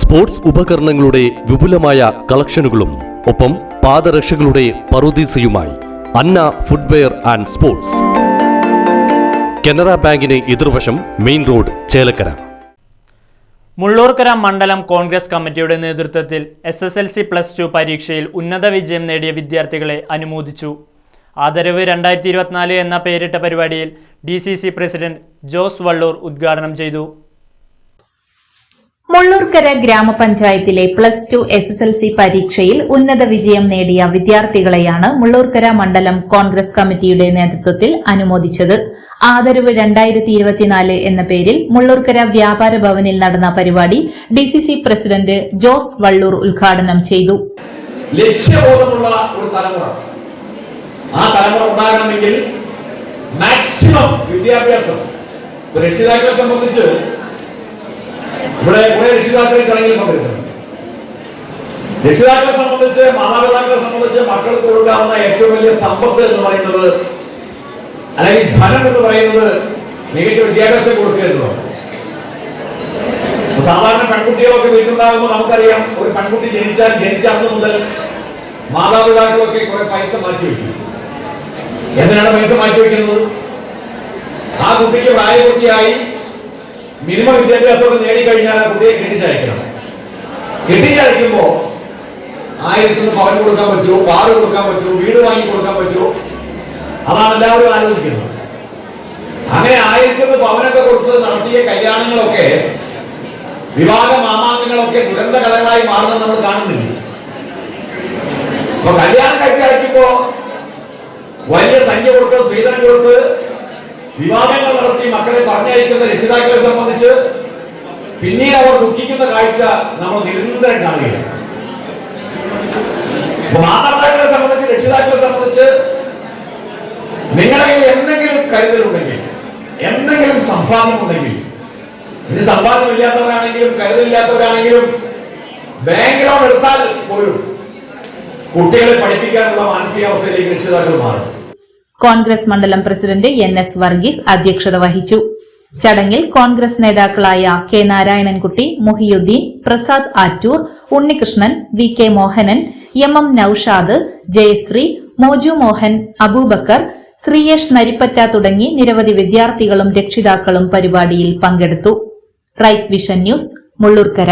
Sports ഉപകരണങ്ങളുടെ വിപുലമായ കളക്ഷനുകളും ഒപ്പം പാദരക്ഷകളുടെ പറുദീസയുമായി Anna footwear and sports. Canara ബാങ്കിന് എതിർവശം മെയിൻ റോഡ് ചേലക്കര. മുള്ളൂർക്കര മണ്ഡലം കോൺഗ്രസ് കമ്മിറ്റിയുടെ നേതൃത്വത്തിൽ S S L C plus two പരീക്ഷയിൽ ഉന്നത വിജയം നേടിയ വിദ്യാർത്ഥികളെ അനുമോദിച്ചു. ആദരവ് രണ്ടായിരത്തി ഇരുപത്തിനാല് എന്ന പേരിട്ട പരിപാടിയിൽ D C C president Jose Valloor ഉദ്ഘാടനം ചെയ്തു. മുള്ളൂർക്കര ഗ്രാമപഞ്ചായത്തിലെ plus two S S L C പരീക്ഷയിൽ ഉന്നത വിജയം നേടിയ വിദ്യാർത്ഥികളെയാണ് മുള്ളൂർക്കര മണ്ഡലം കോൺഗ്രസ് കമ്മിറ്റിയുടെ നേതൃത്വത്തിൽ അനുമോദിച്ചത്. ആദരവ് രണ്ടായിരത്തി ഇരുപത്തിനാല് എന്ന പേരിൽ മുള്ളൂർക്കര വ്യാപാര ഭവനിൽ നടന്ന പരിപാടി D C C president Jose Valloor ഉദ്ഘാടനം ചെയ്തു. ലക്ഷ്യബോധമുള്ള ഒരു തലമുറ. ആ തലമുറ മാക്സിമം വിദ്യാഭ്യാസം രക്ഷിതാക്കളെ സംബന്ധിച്ച് ഇവിടെ കുറെ രക്ഷിതാക്കളെ ചടങ്ങിൽ പങ്കെടുക്കുന്നു. രക്ഷിതാക്കളെ സംബന്ധിച്ച് മാതാപിതാക്കളെ സംബന്ധിച്ച് മക്കൾക്ക് കൊടുക്കാവുന്ന ഏറ്റവും വലിയ സമ്പത്ത് എന്ന് പറയുന്നത് അല്ലെങ്കിൽ ധനം എന്ന് പറയുന്നത് മികച്ച വിദ്യാഭ്യാസം കൊടുക്കുക എന്നുള്ളതാണ്. സാധാരണ പെൺകുട്ടികളൊക്കെ വീട്ടിലുണ്ടാകുമ്പോൾ നമുക്കറിയാം ഒരു പെൺകുട്ടി ജനിച്ചാൽ ജനിച്ച അന്ന് മുതൽ മാതാപിതാക്കളൊക്കെ കുറെ പൈസ മാറ്റി വെക്കും എന്തിനാണ് പൈസ മാറ്റി വെക്കുന്നത് ആ കുട്ടിക്ക് പ്രായപൂർത്തിയായി മിനിമം വിദ്യാഭ്യാസമൊക്കെ നേടിക്കഴിഞ്ഞാൽ ആ കുട്ടിയെ കെട്ടിച്ചയക്കണം. കെട്ടിച്ചയക്കുമ്പോ ആയിരത്തിന് പവൻ കൊടുക്കാൻ പറ്റുമോ? കാറ് കൊടുക്കാൻ പറ്റുമോ? വീട് വാങ്ങി കൊടുക്കാൻ പറ്റുമോ? അതാണ് എല്ലാവരും ആലോചിക്കുന്നത്. അങ്ങനെ ആയിരത്തിന് പവനൊക്കെ കൊടുത്ത് നടത്തിയ കല്യാണങ്ങളൊക്കെ വിവാഹ മാമാങ്കങ്ങളൊക്കെ ദുരന്ത കഥകളായി മാറുന്നത് നമ്മൾ കാണുന്നില്ല. അപ്പൊ കല്യാണം കഴിച്ചയക്കുമ്പോ വലിയ സംഖ്യ കൊടുത്ത് സ്ത്രീധനം കൊടുത്ത് വിവാഹങ്ങൾ നടത്തി മക്കളെ പറഞ്ഞയക്കുന്ന രക്ഷിതാക്കളെ സംബന്ധിച്ച് പിന്നീട് അവർ ദുഃഖിക്കുന്ന കാഴ്ച നമ്മൾ നിരന്തരം കാണുകയാണ്. മാതാപിതാക്കളെ സംബന്ധിച്ച് രക്ഷിതാക്കളെ സംബന്ധിച്ച് കയ്യിൽ എന്തെങ്കിലും കരുതലുണ്ടെങ്കിൽ എന്തെങ്കിലും സമ്പാദ്യം ഉണ്ടെങ്കിൽ ഇത് സമ്പാദ്യമില്ലാത്തവരാണെങ്കിലും കരുതലില്ലാത്തവരാണെങ്കിലും ബാങ്ക് ലോൺ എടുത്താൽ പോലും കുട്ടികളെ പഠിപ്പിക്കാനുള്ള മാനസികാവസ്ഥയിലേക്ക് രക്ഷിതാക്കൾ മാറും. കോൺഗ്രസ് മണ്ഡലം പ്രസിഡന്റ് എൻ എസ് വർഗീസ് അധ്യക്ഷത വഹിച്ചു. ചടങ്ങിൽ കോൺഗ്രസ് നേതാക്കളായ K Narayanankutty Muhiyuddin Prasad Attoor Unnikrishnan V K Mohanan M M Noushad Jayasree Moju Mohan Aboobacker Sreeyesh Naripatta തുടങ്ങി നിരവധി വിദ്യാർത്ഥികളും രക്ഷിതാക്കളും പരിപാടിയിൽ പങ്കെടുത്തു. Right vision news Mulloorkara.